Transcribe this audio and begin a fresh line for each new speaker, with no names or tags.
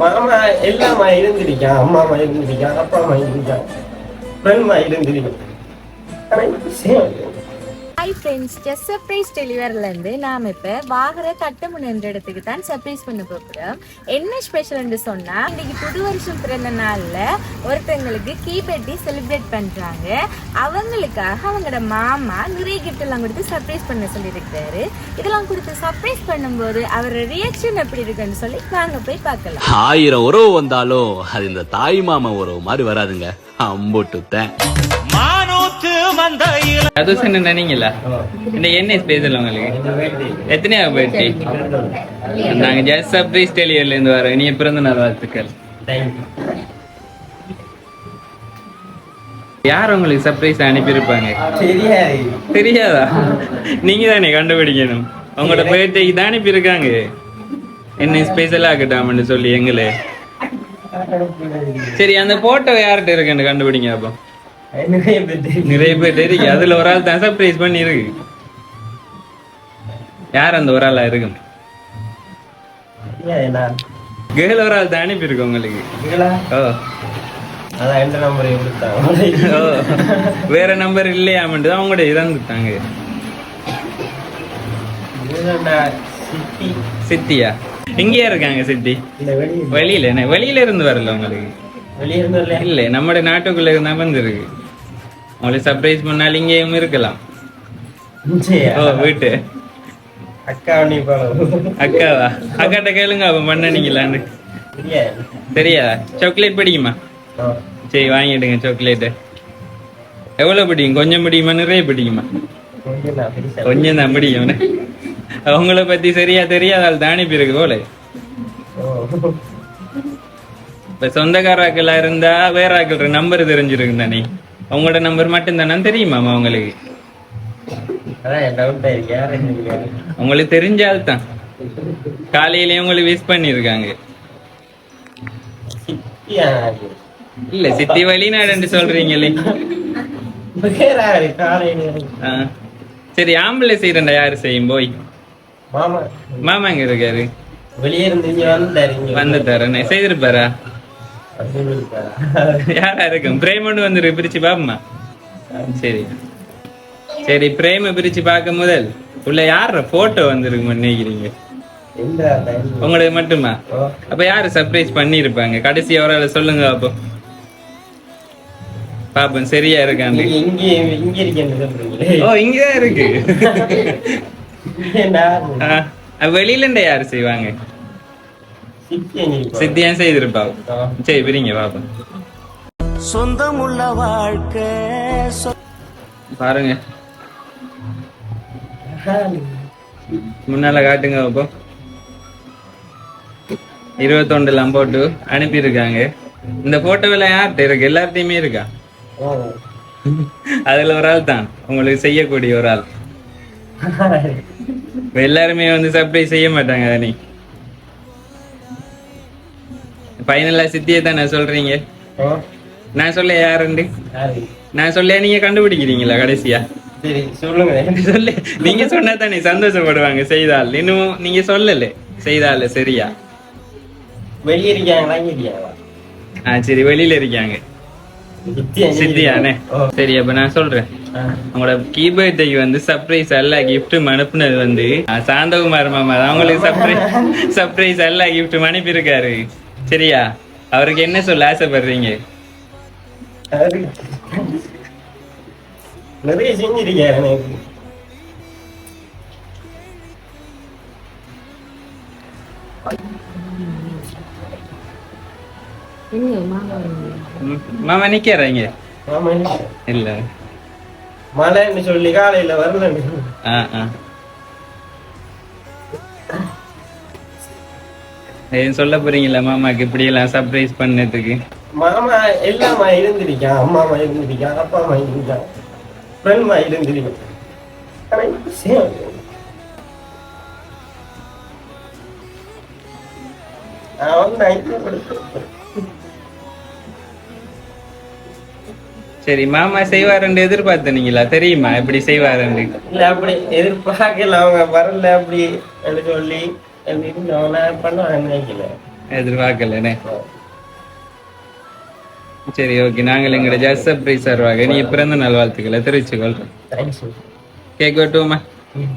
மாமா எல்லாமா இருந்திருக்கான் அம்மா இருந்திருக்கான் அப்பாமா இருந்திருக்கான் ஃப்ரெண்ட்மா இருந்திருக்கான். ஆனால் இந்த
ஹாய் ஃப்ரெண்ட்ஸ் ஜஸ்ட் சர்ப்ரைஸ் டெலிவரிலேருந்து நாம் இப்போ வாகர கட்டமுன் என்ற இடத்துக்கு தான் சர்ப்ரைஸ் பண்ண போகிறோம். என்ன ஸ்பெஷல்னு சொன்னால் இன்னைக்கு புது வருஷம் பிறந்த நாளில் ஒருத்தங்களுக்கு கீ பெட்டி செலிப்ரேட் பண்ணுறாங்க அவங்களுக்காக அவங்களோட மாமா நிறைய எல்லாம் கொடுத்து சர்ப்ரைஸ் பண்ண சொல்லியிருக்காரு. இதெல்லாம் கொடுத்து சர்ப்ரைஸ் பண்ணும்போது அவர் ரியாக்ஷன் எப்படி இருக்குன்னு சொல்லி வாங்க போய் பார்க்கலாம்.
ஆயிரம் உறவு வந்தாலும் அது இந்த தாய் மாமா உறவு மாதிரி வராதுங்க. அம்புட்டுத்தேன்.
அது சொன்ன நினைங்களா இந்த என்ன ஸ்பேஸில் உங்களுக்கு?
எத்தனையாக
போயிடுச்சு? நாங்கள் நாங்க ஜஸ்ட் சர்ப்ரைஸ் டெலிவரில இருந்து வரோம். நீங்க பிறந்த நாள் வாழ்த்துக்கள். யார் உங்களுக்கு சர்ப்ரைஸ் அனுப்பியிருப்பாங்க?
தெரியாது?
தெரியாதா நீங்க தானே கண்டுபிடிக்கணும். உங்களோட பர்த்டேக்கு தான் அனுப்பியிருக்காங்க. என்ன ஸ்பெஷலாக ஆகட்டாமன்னு சொல்லி எங்களே. சரி அந்த போட்டோ யார்கிட்ட இருக்குன்னு கண்டுபிடிங்க அப்போ.
நிறைய பேர்.
நிறைய பேர் தெரியும் அதுல ஒரு ஆள் தான் சர்ப்ரைஸ் பண்ணி இருக்கு. யார் அந்த ஒரு ஆளா இருக்கும்
தெரியாது.
கேர்ள் ஒரு ஆள் தான் அனுப்பியிருக்கு உங்களுக்கு? ஓ.
நம்பரை
வேற நம்பர் இல்லையாமட்டு தான் அவங்களோட இறந்துட்டாங்க சித்தியா? எங்கேயா இருக்காங்க சித்தி? வெளியில. வெளியில இருந்து வரல உங்களுக்கு.
வெளியே
இல்ல நம்ம நாட்டுக்குள்ள இருந்தா வந்திருக்கு உங்களுக்கு சர்ப்ரைஸ் பண்ணாலும் இங்கேயும் இருக்கலாம். வீட்டு.
அக்கா நீ
அக்காவா? அக்காட்ட கேளுங்க அவ பண்ணனீங்களான்னு
தெரியாது.
சரியா சாக்லேட் பிடிக்குமா. சரி வாங்கிடுங்க சாக்லேட்டு எவ்வளவு பிடிக்கும்? கொஞ்சம் பிடிக்குமா? நிறைய பிடிக்குமா?
கொஞ்சம் தான்
பிடிக்கும் அவங்கள பத்தி சரியா தெரியாதால் தானே பிறகு போல. இப்ப சொந்தக்காராக்களா இருந்தா வேற ஆக்கள் நம்பர் தெரிஞ்சிருக்கு தானே. உங்களோட நம்பர் மட்டும் தானே தெரியுமாமா உங்களுக்கு?
இருக்காரு
உங்களுக்கு தான். காலையிலயே உங்களுக்கு விஷ் பண்ணிருக்காங்க இல்ல சித்தி வெளிநாடுன்னு சொல்றீங்களே. சரி ஆம்பளை செய்யறா யாரு செய்யும்? போய்.
மாமா.
மாமா எங்க இருக்காரு?
வெளியே இருந்து
வந்து தரேன் செய்திருப்பாரா? யாரா இருக்கும் பிரேமன்னு வந்துரு பிரிச்சு பாப்போமா? சரி. சரி பிரேம பிரிச்சு பார்க்க முதல். உள்ள யார போட்டோ வந்திருக்கு நினைக்கிறீங்க? உங்களுக்கு மட்டுமா. அப்ப யாரு சர்ப்ரைஸ் பண்ணிருப்பாங்க கடைசி ஒரு சொல்லுங்க அப்போ. பாப்போம் சரியா
இங்க இங்க சொல்றீங்களே.
ஓ இங்கதான் இருக்கு. வெளியில யாரு செய்வாங்க?
சிட்டி எங்க இருக்கா?
சித்தியா செய்திருப்பா
ஆ.
சரி பிரிங்க பாப்போம்
சொந்தமுள்ள வாழ்க்கை
பாருங்க. முன்னால காட்டுங்க அப்போ இருபத்தொண்டுலாம் போட்டு அனுப்பியிருக்காங்க. இந்த போட்டோவில் யார்கிட்ட இருக்கு? எல்லார்ட்டையுமே இருக்கா. அதுல ஒரு ஆள் தான். உங்களுக்கு செய்யக்கூடிய ஒரு ஆள். இப்ப எல்லாருமே வந்து சர்ப்ரைஸ் செய்ய மாட்டாங்க நீ ஃபைனலா சித்தியை தானே சொல்றீங்க. நான் சொல்ல யாருண்டு?
யாரு?
நான் சொல்ல நீங்க கண்டுபிடிக்கிறீங்களா கடைசியா?
சரி சொல்லுங்க.
சொல்லு. நீங்க சொன்னா தானே சந்தோஷப்படுவாங்க செய்தால். இன்னும் நீங்க சொல்லல. செய்தால சரியா?
வெளியே இருக்காங்களா
ஆ சரி வெளியில இருக்காங்க சித்தியானே. சரி அப்ப நான் சொல்றேன். உங்களோட கீபோர்டுக்கு வந்து சர்ப்ரைஸ் எல்லா கிஃப்ட்டும் அனுப்புனது வந்து சாந்தகுமார் மாமா தான் உங்களுக்கு சர்ப்ரைஸ் சர்ப்ரைஸ் எல்லா கிஃப்ட்டும் அனுப்பியிருக்காரு. சரியா? அவருக்கு என்ன சொல்ல ஆசைப்படுறீங்க?
நிறைய செஞ்சிருக்காரு எனக்கு?
ம், மாமா நிக்கிறீங்க
இல்ல. மழைன்னு சொல்லி காலையில வரலன்னு
ஏன் சொல்ல போறீங்களா? மாமாக்கு இப்படி எல்லாம் சர்ப்ரைஸ் பண்ணதுக்கு?
மாமா எல்லாமா இருந்திருக்கான் அம்மாமா இருந்திருக்கான் அப்பாமா இருந்திருக்கான் ஃப்ரெண்ட்மா இருந்திருக்கான்
சரி மாமா செய்வாருன்னு எதிர்பார்த்தனீங்களா? தெரியுமா எப்படி செய்வாருன்னு?
இல்ல அப்படி எதிர்பார்க்கல. அவங்க வரல அப்படி சொல்லி இருந்தவங்க நான் பண்ணுவாங்க நினைக்கல
எதிர்பார்க்கலண்ணே சரி ஓகே நாங்கள் எங்களோட ஜஸ்ட் சர்ப்ரைஸ் தருவாங்க நீ பிறந்த நாள் வாழ்த்துக்களை தெரிவிச்சுக்கொள்றோம்
தேங்க்ஸ்
கேக் வெட்டுவோமா
ம்